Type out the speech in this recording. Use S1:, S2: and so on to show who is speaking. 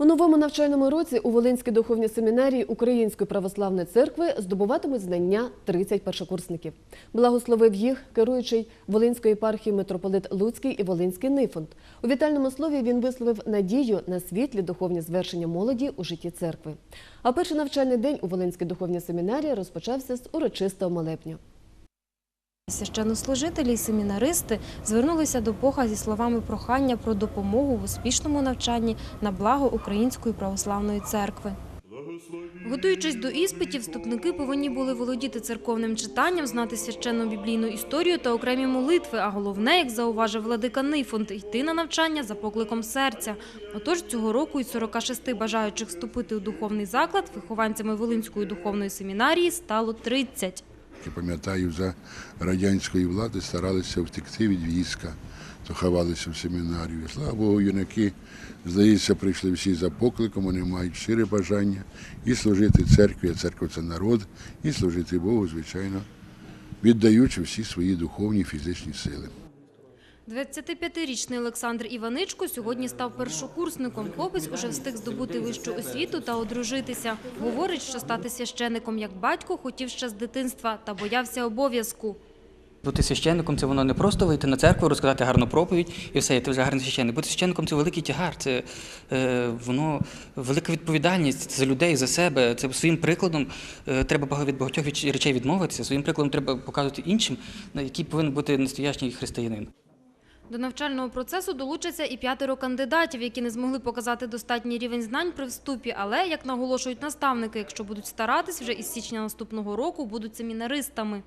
S1: У новому навчальному році у Волинській духовній семінарії Української православної церкви здобуватимуть знання 30 першокурсників. Благословив їх керуючий Волинської єпархії митрополит Луцький і Волинський Нифонт. У вітальному слові він висловив надію на світлі духовні звершення молоді у житті церкви. А перший навчальний день у Волинській духовній семінарії розпочався з урочистого молебню.
S2: Священнослужителі і семінаристи звернулися до Бога зі словами прохання про допомогу в успішному навчанні на благо Української православної церкви. Готуючись до іспитів, вступники повинні були володіти церковним читанням, знати священну біблійну історію та окремі молитви. А головне, як зауважив владика Нифонт, йти на навчання за покликом серця. Отож, цього року із 46 бажаючих вступити у духовний заклад вихованцями Волинської духовної семінарії стало 30.
S3: Я пам'ятаю, за радянської влади старалися втекти від війська, то ховалися в семінарію. Слава Богу, юнаки, здається, прийшли всі за покликом, вони мають щире бажання і служити церкві, а церква це народ, і служити Богу, звичайно, віддаючи всі свої духовні фізичні сили.
S2: 25-річний Олександр Іваничко сьогодні став першокурсником. Хлопець уже встиг здобути вищу освіту та одружитися. Говорить, що стати священником як батько хотів ще з дитинства та боявся обов'язку.
S4: Бути священником це воно не просто вийти на церкву, розказати гарну проповідь і все, і ти вже гарний священник. Бути священником це великий тягар, це е, воно велика відповідальність за людей, за себе. Це своїм прикладом е, треба від багатьох речей відмовитися. Своїм прикладом треба показувати іншим, який повинен бути настоящий християнин.
S2: До навчального процесу долучаться і п'ятеро кандидатів, які не змогли показати достатній рівень знань при вступі. Але, як наголошують наставники, якщо будуть старатись, вже із січня наступного року будуть семінаристами.